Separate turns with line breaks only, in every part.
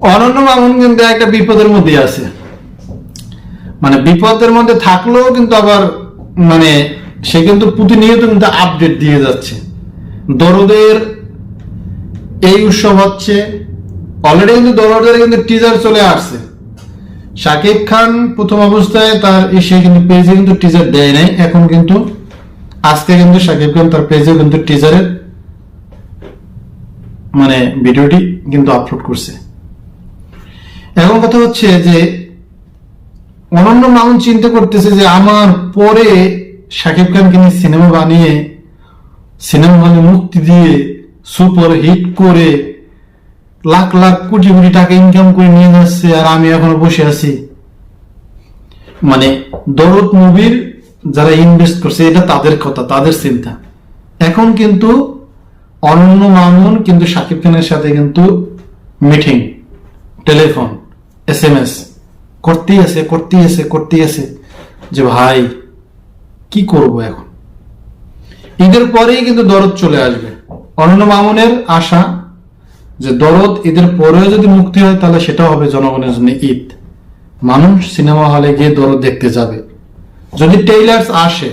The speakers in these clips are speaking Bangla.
অনন্য মামুন কিন্তু একটা বিপদের মধ্যে আছে। মানে বিপদের মধ্যে থাকলেও কিন্তু আবার মানে সে কিন্তু প্রতিনিয়ত কিন্তু আপডেট দিয়ে যাচ্ছে। দরদের এই উৎসব হচ্ছে অলরেডি কিন্তু দরদের কিন্তু টিজার চলে আসছে। শাকিব খান প্রথম অবস্থায় তার সে কিন্তু পেজে কিন্তু টিজার দেয় নাই, এখন কিন্তু আজকে কিন্তু শাকিব খান তার পেজে কিন্তু টিজারের মানে ভিডিওটি কিন্তু আপলোড করছে। এখন কথা হচ্ছে যে, অনন্য মামুন চিন্তা করতেছে যে, আমার পরে শাকিব খানকে নিয়ে সিনেমা বানিয়ে, সিনেমা হলে মুক্তি দিয়ে, সুপার হিট করে, লাখ লাখ কোটি কোটি টাকা ইনকাম করে নিয়ে যাচ্ছে আর আমি এখনও বসে আছি। মানে দরদ মুভির যারা ইনভেস্ট করছে, এটা তাদের কথা, তাদের চিন্তা। এখন কিন্তু অনন্য মামুন কিন্তু শাকিব খানের সাথে কিন্তু meeting telephone S M S, করতেই আছে করতেই আছে করতেই আছে। যে ভাই, কি করব এখন? ঈদের পরেই কিন্তু দরদ চলে আসবে। অনন্য মামুনের আশা যে দরদ ঈদের পরেও যদি মুক্তি হয়, তাহলে সেটা হবে জনগণের জন্য ঈদ। মানুষ সিনেমা হলে গিয়ে দরদ দেখতে যাবে। যদি টেইলার্স আসে,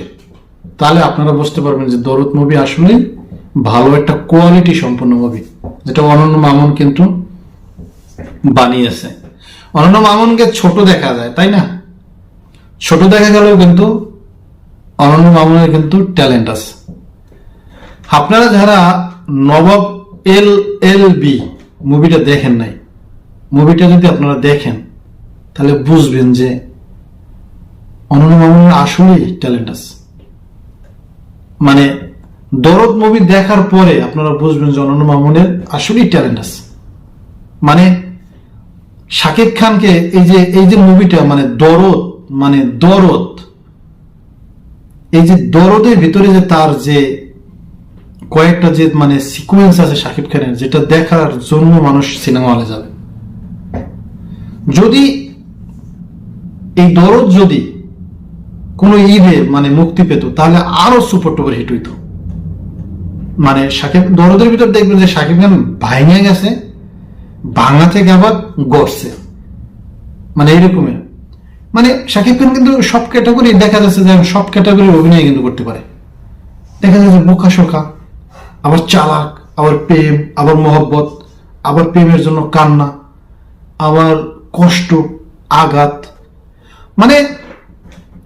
তাহলে আপনারা বুঝতে পারবেন যে দরদ মুভি আসলে ভালো একটা কোয়ালিটি সম্পন্ন মুভি, যেটা অনন্য মামুন কিন্তু বানিয়েছে। অনন্য মামুনকে ছোট দেখা যায়, তাই না? ছোট দেখা গেলেও কিন্তু অনন্য মামুনের কিন্তু ট্যালেন্ট আছে। আপনারা যারা নবাব এল এল বি মুভিটা দেখেন নাই, মুভিটা যদি আপনারা দেখেন, তাহলে বুঝবেন যে অনন্য মামুনের আসলেই ট্যালেন্ট আছে। মানে দরদ মুভি দেখার পরে আপনারা বুঝবেন যে অনন্য মামুনের আসলেই ট্যালেন্ট আছে। মানে শাকিব খানকে এই যে এই যে মুভিটা মানে দরদ মানে দরদ, এই যে দরদের ভিতরে যে তার যে কয়েকটা যে মানে সিকুয়েন্স আছে শাকিব খানের, যেটা দেখার জন্য মানুষ সিনেমা হলে যাবে। যদি এই দরদ যদি কোনো ঈদে মানে মুক্তি পেত, তাহলে আরও সুপার টুপার হিট হইতো। মানে শাকিব, দরদের ভিতর দেখবেন যে শাকিব খান ভাঙে গেছে বাংলা থেকে আবার গড়ছে। মানে এইরকমের মানে শাকিব খান কিন্তু সব ক্যাটাগরি দেখা যাচ্ছে যে সব ক্যাটাগরি অভিনয় কিন্তু করতে পারে। দেখা যাচ্ছে বোকা শোকা আবার চালাক, আবার প্রেম, আবার মহব্বত, আবার প্রেমের জন্য কান্না, আবার কষ্ট, আঘাত। মানে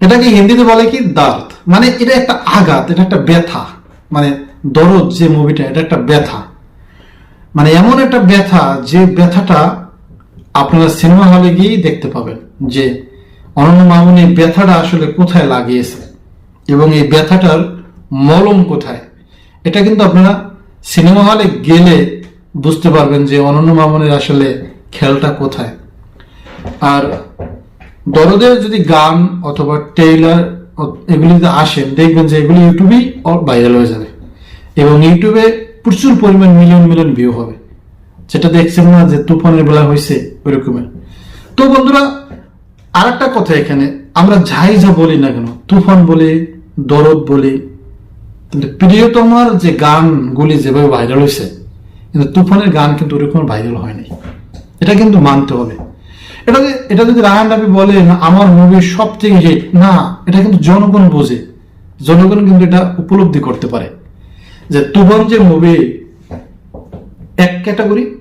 এটাকে হিন্দিতে বলে কি দাঁত মানে এটা একটা আঘাত, এটা একটা ব্যথা। মানে দরদ যে মুভিটা এটা একটা ব্যথা। মানে এমন একটা ব্যথা, যে ব্যথাটা আপনারা সিনেমা হলে গিয়েই দেখতে পাবেন যে অনন্য মামুন এই ব্যথাটা আসলে কোথায় লাগিয়েছে এবং এই ব্যথাটার মলম কোথায়। এটা কিন্তু আপনারা সিনেমা হলে গেলে বুঝতে পারবেন যে অনন্য মামুনের আসলে খেলটা কোথায়। আর দরদের যদি গান অথবা টেইলার এগুলিতে আসেন, দেখবেন যে এগুলি ইউটিউবেই ভাইরাল হয়ে যাবে। এবং ইউটিউবে প্রচুর পরিমাণ মিলিয়ন মিলিয়ন ভিউ হবে। যেটা দেখছেন না যে তুফানের বেলা হয়েছে ওইরকমের। তো বন্ধুরা আর একটা কথা এখানে আমরা যাই যা বলি না কেন তুফান বলি দরদ বলি কিন্তু প্রিয়তমার যে গানগুলি যেভাবে ভাইরাল হয়েছে কিন্তু তুফানের গান কিন্তু ওরকম ভাইরাল হয়নি। এটা কিন্তু মানতে হবে। এটা এটা যদি রাহান রাবি বলে না, আমার মুভির সব থেকে হিট না এটা কিন্তু জনগণ বোঝে। জনগণ কিন্তু এটা উপলব্ধি করতে পারে। যে তুবন যে মুভি এক ক্যাটাগরি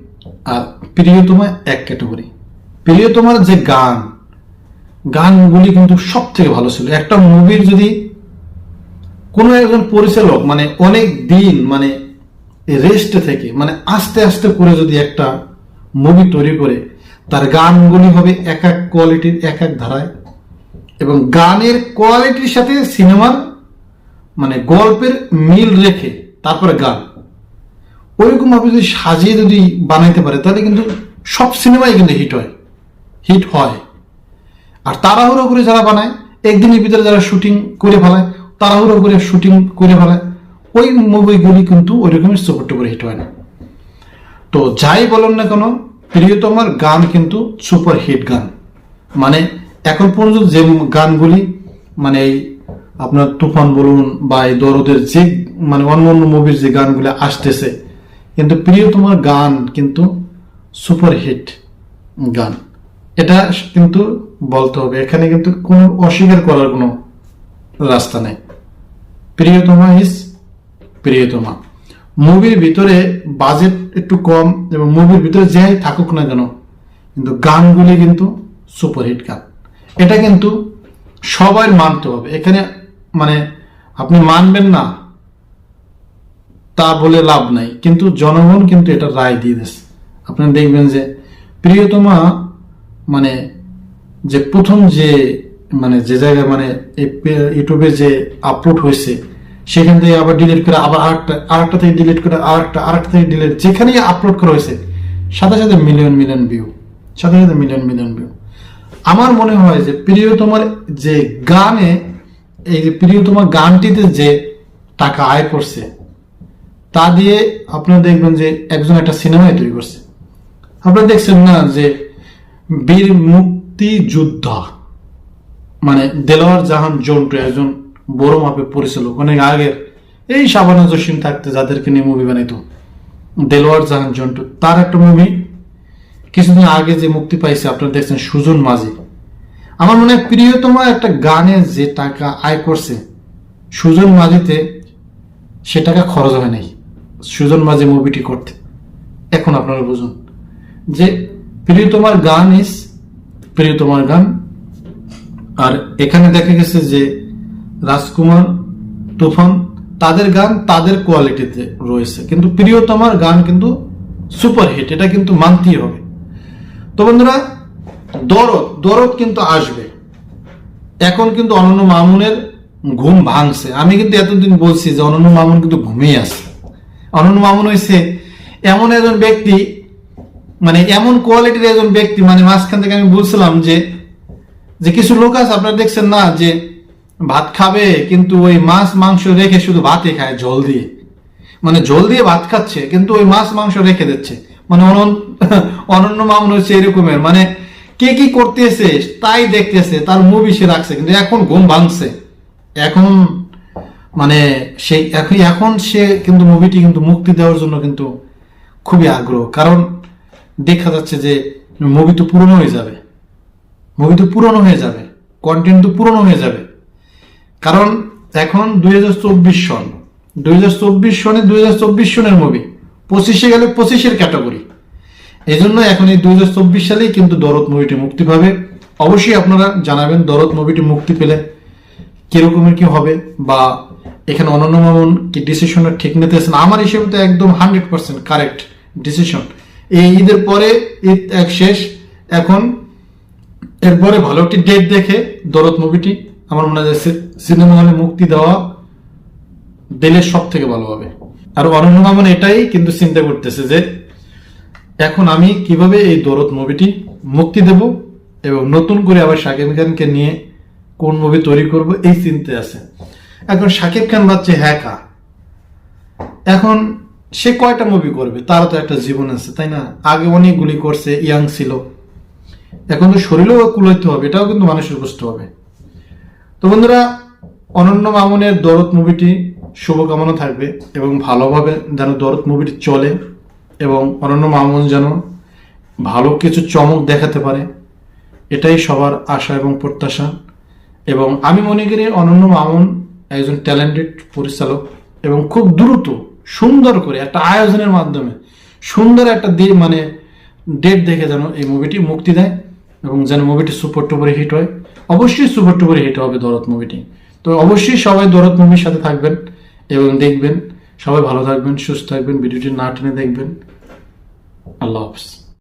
আর প্রিয়তমা এক ক্যাটাগরি প্রিয়তমার যে গান, গানগুলি কিন্তু সব থেকে ভালো ছিল। একটা মুভির যদি কোনো একজন পরিচালক মানে অনেক দিন মানে রেস্টে থেকে মানে আস্তে আস্তে করে যদি একটা মুভি তৈরি করে, তার গানগুলি হবে এক এক কোয়ালিটির এক এক ধারায়। এবং গানের কোয়ালিটির সাথে সিনেমার মানে গল্পের মিল রেখে তারপরে গান। ওইরকম ভাবে যদি সাজিয়ে যদি বানাইতে পারে, তাহলে কিন্তু সব সিনেমাই কিন্তু হিট হয়। হিট হয়। আর তাড়াহুড়ো করে যারা বানায়, একদিনের ভিতরে যারা শুটিং করে ফেলায় তাড়াহুড়ো করে শুটিং করে ফেলায় ওই মুভিগুলি কিন্তু ওইরকমই সুপার টুপার হিট হয় না। তো যাই বলেন না কেন, প্রিয়তমার গান কিন্তু সুপার হিট গান। মানে এখন পর্যন্ত যে গানগুলি মানে এই আপনার তুফান বলুন বা এই দরদের যে মানে অন্য অন্য মুভির যে গানগুলো আসতেছে। কিন্তু প্রিয়তমার গান কিন্তু সুপার হিট গান। এটা কিন্তু বলতে হবে, এখানে কিন্তু কোনো অস্বীকার করার কোনো রাস্তা নেই। প্রিয়তমা ইস প্রিয়তমা। মুভির ভিতরে বাজেট একটু কম এবং মুভির ভিতরে যাই থাকুক না কেন, কিন্তু গানগুলি কিন্তু সুপারহিট গান। এটা কিন্তু সবাই মানতে হবে। এখানে মানে আপনি মানবেন না, তা বলে লাভ নাই। কিন্তু জনগণ কিন্তু এটা রায় দিয়ে দিয়েছে। আপনারা দেখবেন যে প্রিয়তমা মানে যে প্রথম যে মানে যে জায়গায় মানে ইউটিউবে যে আপলোড হয়েছে, সেখান থেকে আবার ডিলিট করে আবার আরেকটা আরেকটা থেকে ডিলিট করে আরেকটা আরেকটা থেকে ডিলিট যেখানেই আপলোড করা হয়েছে, সাথে সাথে মিলিয়ন মিলিয়ন ভিউ সাথে সাথে মিলিয়ন মিলিয়ন ভিউ আমার মনে হয় যে প্রিয়তমার যে গানে এই যে প্রিয়তমা গানটিতে যে টাকা আয় করছে, তা দিয়ে আপনারা দেখবেন যে একজন একটা সিনেমায় তৈরি করছে। আপনারা দেখছেন না যে বীর মুক্তি যোদ্ধা মানে দেলোয়ার জাহান জন্টু একজন বড় মাপে পরিচালক, অনেক আগের এই শাবানা জসিম থাকতে যাদেরকে নিয়ে মুভি বানাইত, দেলোয়ার জাহান জন্টু। তার একটা মুভি কিছুদিন আগে যে মুক্তি পাইছে, আপনারা দেখছেন সুজন মাঝি। আমার মনে হয় প্রিয়তমা একটা গানে যে টাকা আয় করছে, সুজন মাঝিতে সে টাকা খরচ হয় নাই। সুজন মাঝি মুভিটি করতে। এখন আপনারা বুঝুন যে প্রিয়তমার গান ইস প্রিয়তমার গান। আর এখানে দেখা গেছে যে রাজকুমার, তুফান, তাদের গান তাদের কোয়ালিটিতে রয়েছে। কিন্তু প্রিয়তমার গান কিন্তু সুপার হিট এটা কিন্তু মানতেই হবে। তো বন্ধুরা দরদ দরদ কিন্তু আসবে। এখন কিন্তু অনন্য মামুনের ঘুম ভাঙছে। আমি কিন্তু এতদিন বলছি যে অনন্য মামুন কিন্তু ঘুমিয়ে আছে। অনন্য মামুন হয়েছে এমন একজন ব্যক্তি মানে এমন কোয়ালিটির একজন ব্যক্তি মানে মাঝখান থেকে আমি বলছিলাম যে যে কিছু লোক আছে, আপনারা দেখছেন না, যে ভাত খাবে, কিন্তু ওই মাছ, মাংস রেখে শুধু ভাতই খায়, জল দিয়ে। মানে জল দিয়ে ভাত খাচ্ছে, কিন্তু ওই মাছ, মাংস রেখে দিচ্ছে। মানে অনন- অনন্য মামুন হচ্ছে এরকমের। মানে কে কি করতেছে, তাই দেখতেছে, তার মুভি সে রাখছে, কিন্তু এখন ঘুম ভাঙছে। এখন মানে সেই এখন এখন সে কিন্তু মুভিটি কিন্তু মুক্তি দেওয়ার জন্য কিন্তু খুবই আগ্রহ। কারণ দেখা যাচ্ছে যে মুভি তো পুরনো হয়ে যাবে। মুভি তো পুরনো হয়ে যাবে। কন্টেন্ট তো পুরনো হয়ে যাবে। কারণ এখন দুই হাজার চব্বিশ সন। দুই হাজার চব্বিশ সনে দুই হাজার চব্বিশ সনের মুভি পঁচিশে গেলে পঁচিশের ক্যাটাগরি এই জন্য এখন এই দুই হাজার চব্বিশ সালেই কিন্তু দরদ মুভিটি মুক্তি পাবে। অবশ্যই আপনারা জানাবেন দরদ মুভিটি মুক্তি পেলে কিরকমের কি হবে বা এখানে অনন্য মামুন কি ডিসিশনটা ঠিক নিতেছেন আমার হিসেবে তো একদম হান্ড্রেড পার্সেন্ট কারেক্ট ডিসিশন এই ঈদের পরে ঈদ এক শেষ। এখন এরপরে ভালো একটি ডেট দেখে দরদ মুভিটি আমার মনে হয় সিনেমা হলে মুক্তি দেওয়া দিলে সব থেকে ভালো হবে। আর অনন্য মামুন এটাই কিন্তু চিন্তা করতেছে যে এখন আমি কীভাবে এই দরদ মুভিটি মুক্তি দেব এবং নতুন করে আবার শাকিব খানকে নিয়ে কোন মুভি তৈরি করব, এই চিন্তে আছে। এখন শাকিব খান ভাবছে হ্যাঁ এখন সে কয়টা মুভি করবে, তার তো একটা জীবন আছে, তাই না? আগে অনেকগুলি করছে, ইয়াং ছিল। এখন তো শরীরেও কুলাইতে হবে, এটাও কিন্তু মানুষের বুঝতে হবে। তো বন্ধুরা, অনন্য মামুনের দরদ মুভিটি শুভকামনা থাকবে এবং ভালোভাবে যেন দরদ মুভিটি চলে। এবং অনন্য মামুন যেন ভালো কিছু চমক দেখাতে পারে, এটাই সবার আশা এবং প্রত্যাশা। এবং আমি মনে করি অনন্য মামুন একজন ট্যালেন্টেড পরিচালক এবং খুব দ্রুত, সুন্দর করে একটা আয়োজনের মাধ্যমে সুন্দর একটা দিন মানে ডেট দেখে যেন এই মুভিটি মুক্তি দেয় এবং যেন মুভিটি সুপার টুপারে হিট হয়। অবশ্যই সুপার টুপারে হিট হবে দরদ মুভিটি তো অবশ্যই সবাই দরদ মুভির সাথে থাকবেন এবং দেখবেন। সবাই ভালো থাকবেন সুস্থ থাকবেন ভিডিওটি না টেনে দেখবেন। আল্লাহ হাফিজ।